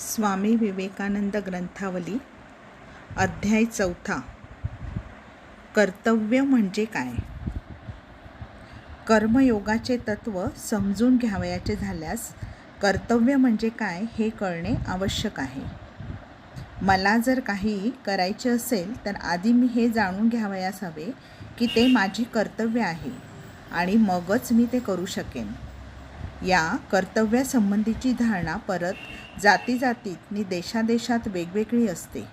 स्वामी विवेकानंद ग्रंथावली अध्याय चौथा. कर्तव्य म्हणजे काय? कर्मयोगाचे तत्त्व समजून घ्यावयाचे झाल्यास कर्तव्य म्हणजे काय हे कळणे आवश्यक आहे. मला जर काही करायचे असेल तर आधी मी हे जाणून घ्यावयास हवे की ते माझी कर्तव्य आहे आणि मगच मी ते करू शकेन. या कर्तव्यासंबंधीची धारणा परत जाती जातीत नि देशादेशात वेगवेगळी असते.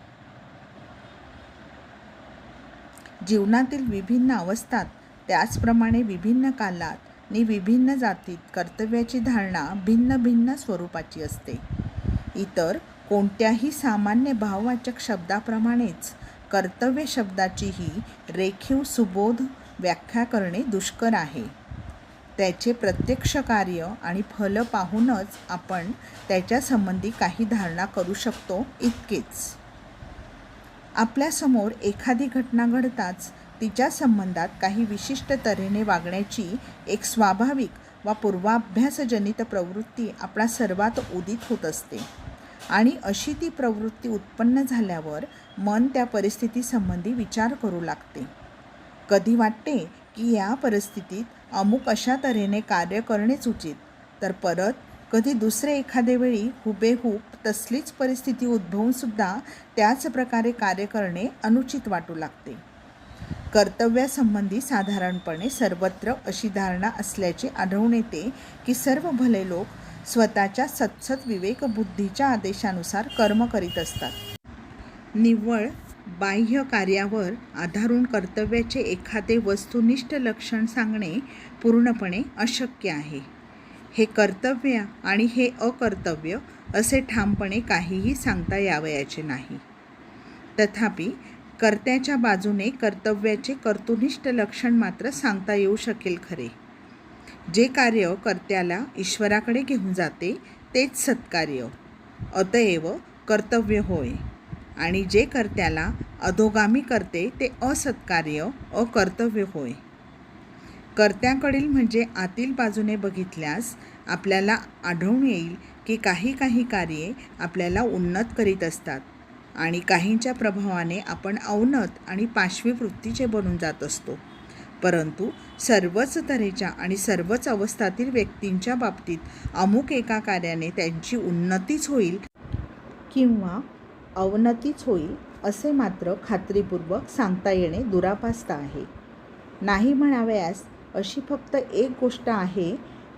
जीवनातील विभिन्न अवस्थात त्याचप्रमाणे विभिन्न कालात नि विभिन्न जातीत कर्तव्याची धारणा भिन्न भिन्न स्वरूपाची असते. इतर कोणत्याही सामान्य भाववाचक शब्दाप्रमाणेच कर्तव्य शब्दाचीही रेखीव सुबोध व्याख्या करणे दुष्कर आहे. त्याचे प्रत्यक्ष कार्य आणि फल पाहूनच आपण त्याच्यासंबंधी काही धारणा करू शकतो इतकेच. आपल्यासमोर एखादी घटना घडताच तिच्या संबंधात काही विशिष्ट तऱ्हेने वागण्याची एक स्वाभाविक वा पूर्वाभ्यासजनित प्रवृत्ती आपला सर्वात उदित होत असते. आणि अशी ती प्रवृत्ती उत्पन्न झाल्यावर मन त्या परिस्थितीसंबंधी विचार करू लागते. कधी वाटते की या परिस्थितीत अमुक अशा तऱ्हेने कार्य करणेच उचित. तर परत कधी दुसरे एखादे वेळी हुबेहूब तसलीच परिस्थिती उद्भवूनसुद्धा त्याच प्रकारे कार्य करणे अनुचित वाटू लागते. कर्तव्यासंबंधी साधारणपणे सर्वत्र अशी धारणा असल्याचे आढळून येते की सर्व भले लोक स्वतःच्या सत्सत विवेकबुद्धीच्या आदेशानुसार कर्म करीत असतात. निव्वळ बाह्य कार्यावर आधारून कर्तव्याचे एखादे वस्तुनिष्ठ लक्षण सांगणे पूर्णपणे अशक्य आहे. हे कर्तव्य आणि हे अकर्तव्य असे ठामपणे काहीही सांगता यावयाचे नाही. तथापि कर्त्याच्या बाजूने कर्तव्याचे कर्तुनिष्ठ लक्षण मात्र सांगता येऊ शकेल खरे. जे कार्य कर्त्याला ईश्वराकडे घेऊन जाते तेच सत्कार्य. अतएव कर्तव्य होय. आणि जे कर्त्याला अधोगामी करते ते असत्कार्य अकर्तव्य होय. कर्त्याकडील म्हणजे आतील बाजूने बघितल्यास आपल्याला आढळून येईल की काही काही कार्ये आपल्याला उन्नत करीत असतात आणि काहींच्या प्रभावाने आपण अवनत आणि पाशवी वृत्तीचे बनून जात असतो. परंतु सर्वच तऱ्हेच्या आणि सर्वच अवस्थातील व्यक्तींच्या बाबतीत अमुक एका कार्याने त्यांची उन्नतीच होईल किंवा अवनतीच होईल असे मात्र खात्रीपूर्वक सांगता येणे दुरापास्त आहे. नाही म्हणावयास अशी फक्त एक गोष्ट आहे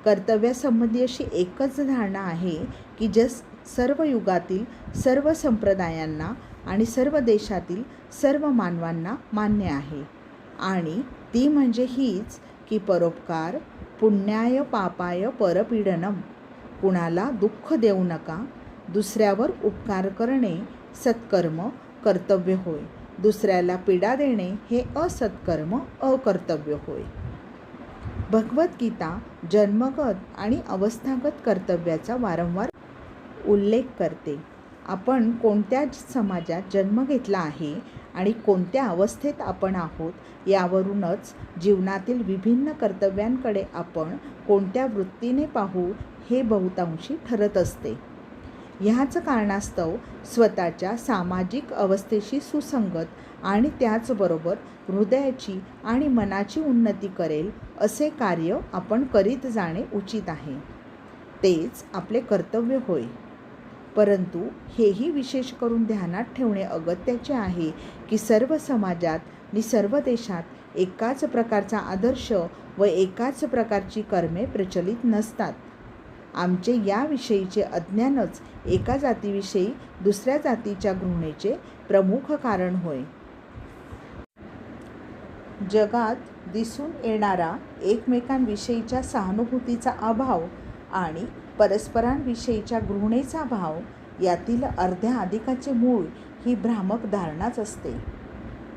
कर्तव्यासंबंधी अशी एकच धारणा आहे की जस सर्व युगातील सर्व संप्रदायांना आणि सर्व देशातील सर्व मानवांना मान्य आहे. आणि ती म्हणजे हीच की परोपकार पुण्याय पापाय परपीडनम कुणाला दुःख देऊ नका दुसऱ्यावर उपकार करणे सत्कर्म कर्तव्य होय. दुसऱ्याला पीडा देणे हे असत्कर्म अकर्तव्य होय. भगवद्गीता जन्मगत आणि अवस्थागत कर्तव्याचा वारंवार उल्लेख करते. आपण कोणत्या समाजात जन्म घेतला आहे आणि कोणत्या अवस्थेत आपण आहोत यावरूनच जीवनातील विभिन्न कर्तव्यांकडे आपण कोणत्या वृत्तीने पाहू हे बहुतांशी ठरत असते. ह्याच कारणास्तव स्वतःच्या सामाजिक अवस्थेशी सुसंगत आणि त्याचबरोबर हृदयाची आणि मनाची उन्नती करेल असे कार्य आपण करीत जाणे उचित आहे. तेच आपले कर्तव्य होय. परंतु हेही विशेष करून ध्यानात ठेवणे अगत्याचे आहे की सर्व समाजात आणि सर्व देशात एकाच प्रकारचा आदर्श व एकाच प्रकारची कर्मे प्रचलित नसतात. आमचे याविषयीचे अज्ञानच एका जातीविषयी दुसऱ्या जातीच्या घृणेचे प्रमुख कारण होय. जगात दिसून येणारा एकमेकांविषयीच्या सहानुभूतीचा अभाव आणि परस्परांविषयीच्या घृणेचा भाव यातील अर्ध्या अधिकाचे मूळ ही भ्रामक धारणाच असते.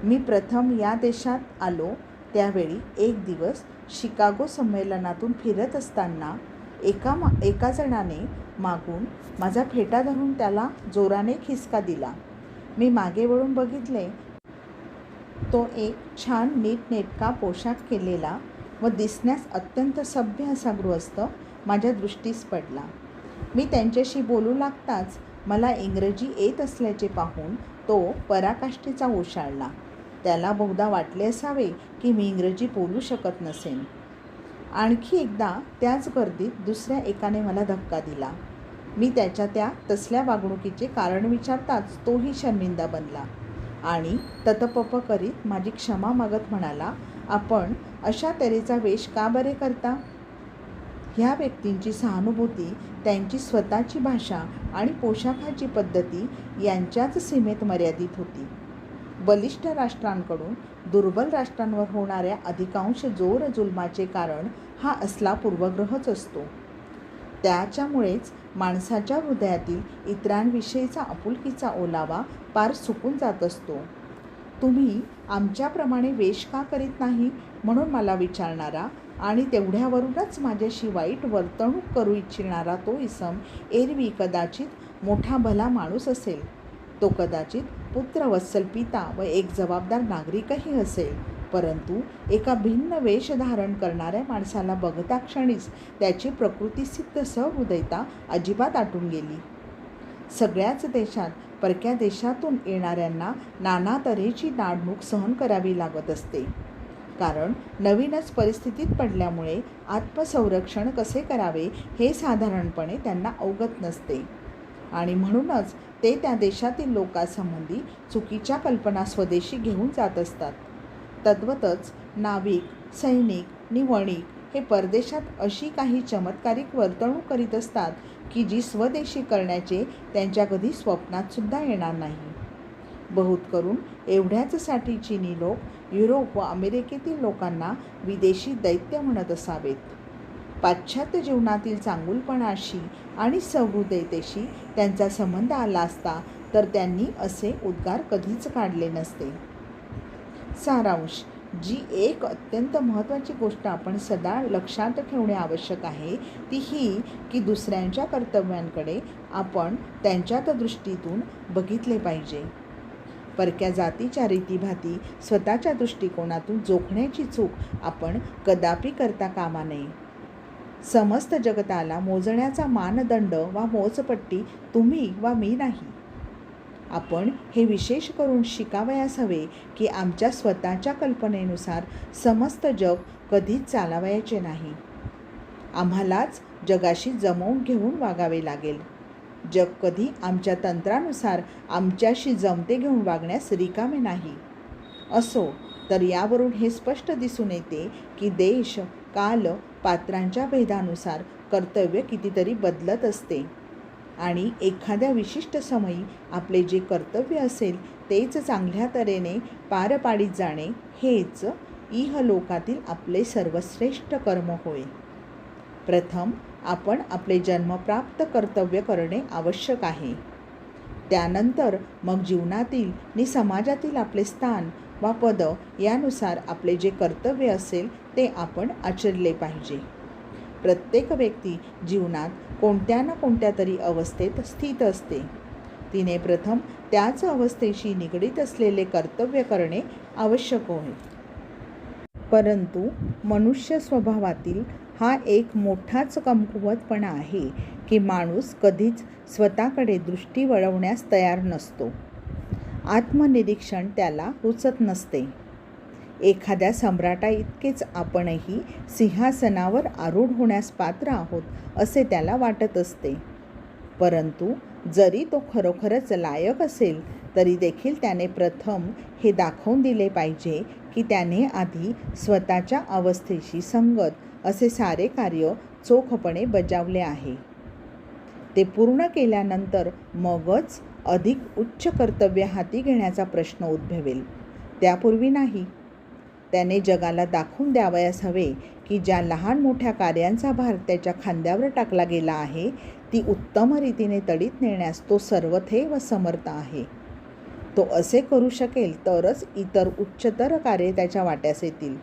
मी प्रथम या देशात आलो त्यावेळी एक दिवस शिकागो संमेलनातून फिरत असताना एका मा एका जणाने मागून माझा फेटा धरून त्याला जोराने खिसका दिला. मी मागे वळून बघितले. तो एक छान नीटनेटका पोशाख केलेला व दिसण्यास अत्यंत सभ्य असा गृहस्थ माझ्या दृष्टीस पडला. मी त्यांच्याशी बोलू लागताच मला इंग्रजी येत असल्याचे पाहून तो पराकाष्ठेचा ओशाळला. त्याला बहुधा वाटले असावे की मी इंग्रजी बोलू शकत नसेन. आणखी एकदा त्याच गर्दीत दुसऱ्या एकाने मला धक्का दिला. मी त्याच्या त्या तसल्या वागणुकीचे कारण विचारताच तोही शर्मिंदा बनला आणि ततपप करीत माझी क्षमा मागत म्हणाला आपण अशा तऱ्हेचा वेश का बरे करता? ह्या व्यक्तींची सहानुभूती त्यांची स्वतःची भाषा आणि पोशाखाची पद्धती यांच्याच सीमेत मर्यादित होती. बलिष्ठ राष्ट्रांकडून दुर्बल राष्ट्रांवर होणाऱ्या अधिकांश जोर जुलमाचे कारण हा असला पूर्वग्रहच असतो. त्याच्यामुळेच माणसाच्या हृदयातील इतरांविषयीचा आपुलकीचा ओलावा पार सुकून जात असतो. तुम्ही आमच्याप्रमाणे वेश का करीत नाही म्हणून मला विचारणारा आणि तेवढ्यावरूनच माझ्याशी वाईट वर्तणूक करू इच्छिणारा तो इसम एरवी कदाचित मोठा भला माणूस असेल. तो कदाचित पुत्रवत्सल पिता व एक जबाबदार नागरिकही असेल. परंतु एका भिन्न वेश धारण करणाऱ्या माणसाला बघता क्षणीच त्याची प्रकृतीसिद्ध सहृदयता अजिबात आटून गेली. सगळ्याच देशात परक्या देशातून येणाऱ्यांना नाना तऱ्हेची नाडणूक सहन करावी लागत असते. कारण नवीनच परिस्थितीत पडल्यामुळे आत्मसंरक्षण कसे करावे हे साधारणपणे त्यांना अवगत नसते. आणि म्हणूनच ते त्या देशातील लोकांसंबंधी चुकीच्या कल्पना स्वदेशी घेऊन जात असतात. तद्वतच नाविक सैनिक निवणिक हे परदेशात अशी काही चमत्कारिक वर्तणूक करीत असतात की जी स्वदेशी करण्याचे त्यांच्या कधी स्वप्नातसुद्धा येणार नाही. बहुत करून एवढ्याचसाठी चीनी लोक युरोप व अमेरिकेतील लोकांना विदेशी दैत्य म्हणत असावेत. पाश्चात्य जीवनातील चांगुलपणाशी आणि सहृदयतेशी त्यांचा संबंध आला असता तर त्यांनी असे उद्गार कधीच काढले नसते. सारांश. जी एक अत्यंत महत्त्वाची गोष्ट आपण सदा लक्षात ठेवणे आवश्यक आहे ती ही की दुसऱ्यांच्या कर्तव्यांकडे आपण त्यांच्यात दृष्टीतून बघितले पाहिजे. परक्या जातीच्या रीतीभाती स्वतःच्या दृष्टिकोनातून जोखण्याची चूक आपण कदापि करता कामा नये. समस्त जगताला मोजण्याचा मानदंड वा मोजपट्टी तुम्ही वा मी नाही. आपण हे विशेष करून शिकावयास हवे की आमच्या स्वतःच्या कल्पनेनुसार समस्त जग कधीच चालावयाचे नाही. आम्हालाच जगाशी जमवून घेऊन वागावे लागेल. जग कधी आमच्या तंत्रानुसार आमच्याशी जमते घेऊन वागण्यास रिकामे नाही. असो तर यावरून हे स्पष्ट दिसून येते की देश काल पात्रांच्या भेदानुसार कर्तव्य कितीतरी बदलत असते. आणि एखाद्या विशिष्ट समयी आपले जे कर्तव्य असेल तेच चांगल्या तऱ्हेने पार पाडीत जाणे हेच इहलोकातील आपले सर्वश्रेष्ठ कर्म होय. प्रथम आपण आपले जन्मप्राप्त कर्तव्य करणे आवश्यक आहे. त्यानंतर मग जीवनातील नि समाजातील आपले स्थान वा पद यानुसार आपले जे कर्तव्य असेल ते आपण आचरले पाहिजे. प्रत्येक व्यक्ती जीवनात कोणत्या ना कोणत्या तरी अवस्थेत स्थित असते. तिने प्रथम त्याच अवस्थेशी निगडीत असलेले कर्तव्य करणे आवश्यक होय. परंतु मनुष्य स्वभावातील हा एक मोठाच कमकुवतपणा आहे की माणूस कधीच स्वतःकडे दृष्टी वळवण्यास तयार नसतो. आत्मनिरीक्षण त्याला रुचत नसते. एखाद्या सम्राटा इतकेच आपणही सिंहासनावर आरूढ होण्यास पात्र आहोत असे त्याला वाटत असते. परंतु जरी तो खरोखरच लायक असेल तरी देखील त्याने प्रथम हे दाखवून दिले पाहिजे की त्याने आधी स्वतःच्या अवस्थेशी संगत असे सारे कार्य चोखपणे बजावले आहे. ते पूर्ण केल्यानंतर मगच अधिक उच्च कर्तव्य हाती घेण्याचा प्रश्न उद्भवेल. त्यापूर्वी नाही त्याने जगाला दाखवून द्यावयास हवे की ज्या लहान मोठ्या कार्यांचा भार त्याच्या खांद्यावर टाकला गेला आहे ती उत्तम रीतीने तडीत नेण्यास तो सर्वथैव समर्थ आहे. तो असे करू शकेल तरच इतर उच्चतर कार्ये त्याच्या वाट्यास येतील.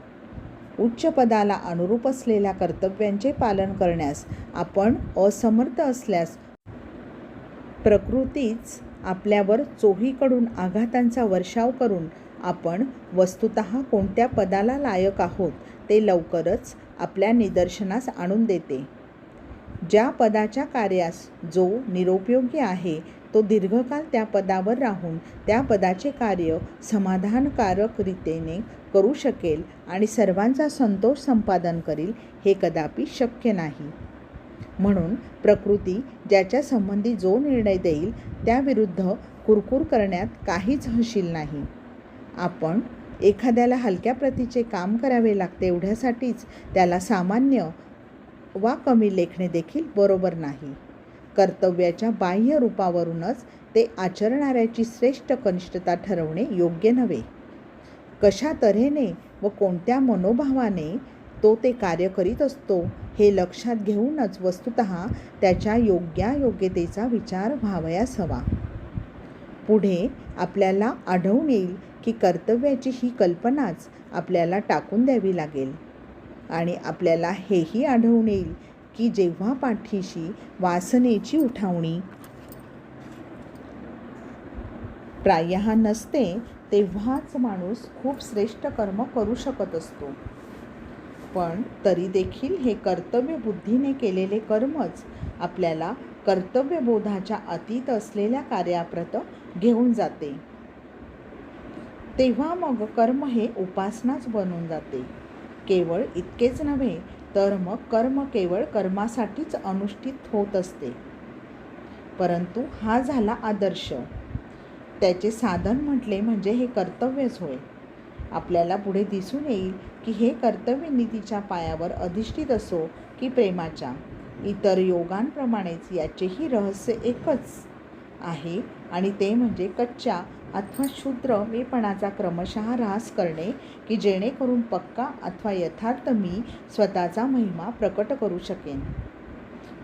उच्च पदाला अनुरूप असलेल्या कर्तव्यांचे पालन करण्यास आपण असमर्थ असल्यास प्रकृतीच आपल्यावर चोहीकडून आघातांचा वर्षाव करून आपण वस्तुत कोणत्या पदाला लायक आहोत ते लवकरच आपल्या निदर्शनास आणून देते. ज्या पदाच्या कार्यास जो निरुपयोगी आहे तो दीर्घकाल त्या पदावर राहून त्या पदाचे कार्य समाधानकारक रीतीने करू शकेल आणि सर्वांचा संतोष संपादन करील हे कदापि शक्य नाही. म्हणून प्रकृती ज्याच्या संबंधी जो निर्णय देईल त्याविरुद्ध कुरकुर करण्यात काहीच हशील नाही. आपण एखाद्याला हलक्या प्रतीचे काम करावे लागते एवढ्यासाठीच त्याला सामान्य वा कमी लेखणे देखील बरोबर नाही. कर्तव्याच्या बाह्य रूपावरूनच ते आचरणाऱ्याची श्रेष्ठ कनिष्ठता ठरवणे योग्य नव्हे. कशा तऱ्हेने व कोणत्या मनोभावाने तो ते कार्य करीत असतो हे लक्षात घेऊनच वस्तुत त्याच्या योग्यायोग्यतेचा विचार व्हावयास हवा. पुढे आपल्याला आढळून येईल की कर्तव्याची ही कल्पनाच आपल्याला टाकून द्यावी लागेल. आणि आपल्याला हेही आढळून येईल की जेव्हा पाठीशी वासनेची उठावणी प्रायः नसते तेव्हाच माणूस खूप श्रेष्ठ कर्म करू शकत असतो. पण तरी देखील हे कर्तव्य बुद्धीने केलेले कर्मच आपल्याला कर्तव्यबोधाच्या अतीत असलेल्या कार्याप्रत घेऊन जाते. तेव्हा मग कर्म हे उपासनाच बनून जाते. केवळ इतकेच नव्हे तर मग कर्म केवळ कर्मासाठीच अनुष्ठित होत असते. परंतु हा झाला आदर्श. त्याचे साधन म्हटले म्हणजे हे कर्तव्यच होय. आपल्याला पुढे दिसून येईल की हे कर्तव्य नीतीच्या पायावर अधिष्ठित असो की प्रेमाच्या. इतर योगांप्रमाणेच याचेही रहस्य एकच आहे. आणि ते म्हणजे कच्च्या अथवा शूद्र मीपणाचा क्रमशः ऱ्हास करणे की जेणेकरून पक्का अथवा यथार्थ मी स्वतःचा महिमा प्रकट करू शकेन.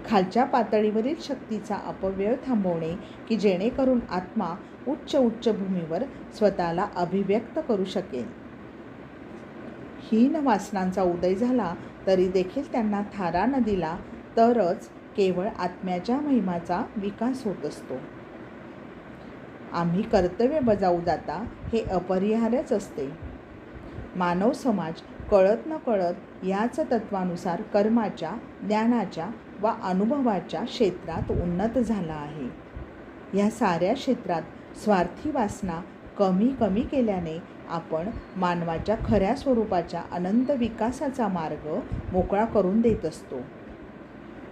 खालच्या पातळीवरील शक्तीचा अपव्यय थांबवणे की जेणेकरून आत्मा उच्च उच्च भूमीवर स्वतःला अभिव्यक्त करू शकेल. हीन वासनांचा उदय झाला तरी देखील त्यांना थारा न दिला तरच केवळ आत्म्याच्या महिमाचा विकास होत असतो. आम्ही कर्तव्य बजावू जाता हे अपरिहार्यच असते. मानव समाज कळत न कळत याच तत्वानुसार कर्माच्या ज्ञानाच्या वा अनुभवाच्या क्षेत्रात उन्नत झाला आहे. ह्या साऱ्या क्षेत्रात स्वार्थी वासना कमी कमी केल्याने आपण मानवाच्या खऱ्या स्वरूपाच्या अनंत विकासाचा मार्ग मोकळा करून देत असतो.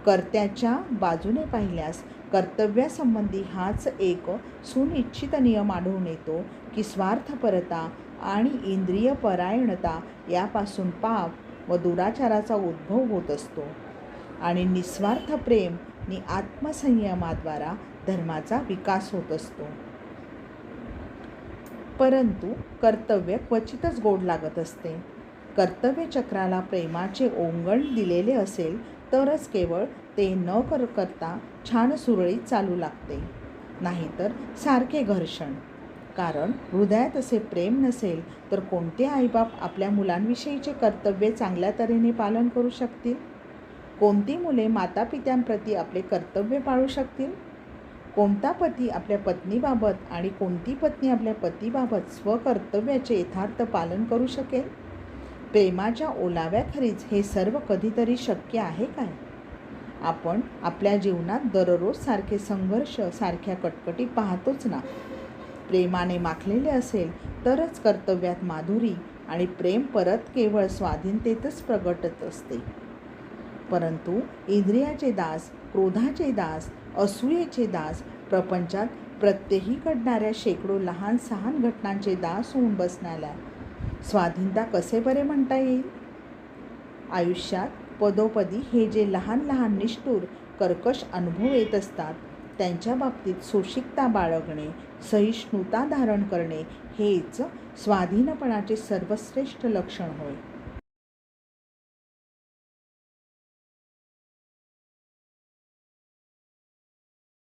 कर्त्याच्या बाजूने पाहिल्यास कर्तव्यासंबंधी हाच एक सुनिश्चित नियम आढळून येतो की स्वार्थपरता आणि इंद्रिय परायणता यापासून पाप व दुराचाराचा उद्भव होत असतो. आणि निस्वार्थ प्रेम नि आत्मसंयमाद्वारा धर्माचा विकास होत असतो. परंतु कर्तव्य क्वचितच गोड लागत असते. कर्तव्यचक्राला प्रेमाचे ओंगण दिलेले असेल तरच केवळ ते न कर करता छान सुरळीत चालू लागते. नाहीतर सारखे घर्षण. कारण हृदयात असे प्रेम नसेल तर कोणते आईबाप आपल्या मुलांविषयीचे कर्तव्य चांगल्या तऱ्हेने पालन करू शकतील? कोणती मुले मातापित्यांप्रती आपले कर्तव्य पाळू शकतील? कोणता पती आपल्या पत्नीबाबत आणि कोणती पत्नी आपल्या पतीबाबत स्वकर्तव्याचे यथार्थ पालन करू शकेल? प्रेमाच्या ओलाव्याखेरीज हे सर्व कधीतरी शक्य आहे काय? आपण आपल्या जीवनात दररोज सारखे संघर्ष सारख्या कटकटी पाहतोच ना. प्रेमाने माखलेले असेल तरच कर्तव्यात माधुरी आणि प्रेम परत केवळ स्वाधीनतेतच प्रगटत असते. परंतु इंद्रियाचे दास क्रोधाचे दास असूयेचे दास प्रपंचात प्रत्येकी घडणाऱ्या शेकडो लहान सहान घटनांचे दास होऊन बसण्याला स्वाधीनता कसे बरे म्हणता येईल? आयुष्यात पदोपदी हे जे लहान लहान निष्ठूर कर्कश अनुभव येत असतात त्यांच्या बाबतीत सुशिकता बाळगणे सहिष्णुता धारण करणे हेच स्वाधीनपणाचे सर्वश्रेष्ठ लक्षण होय.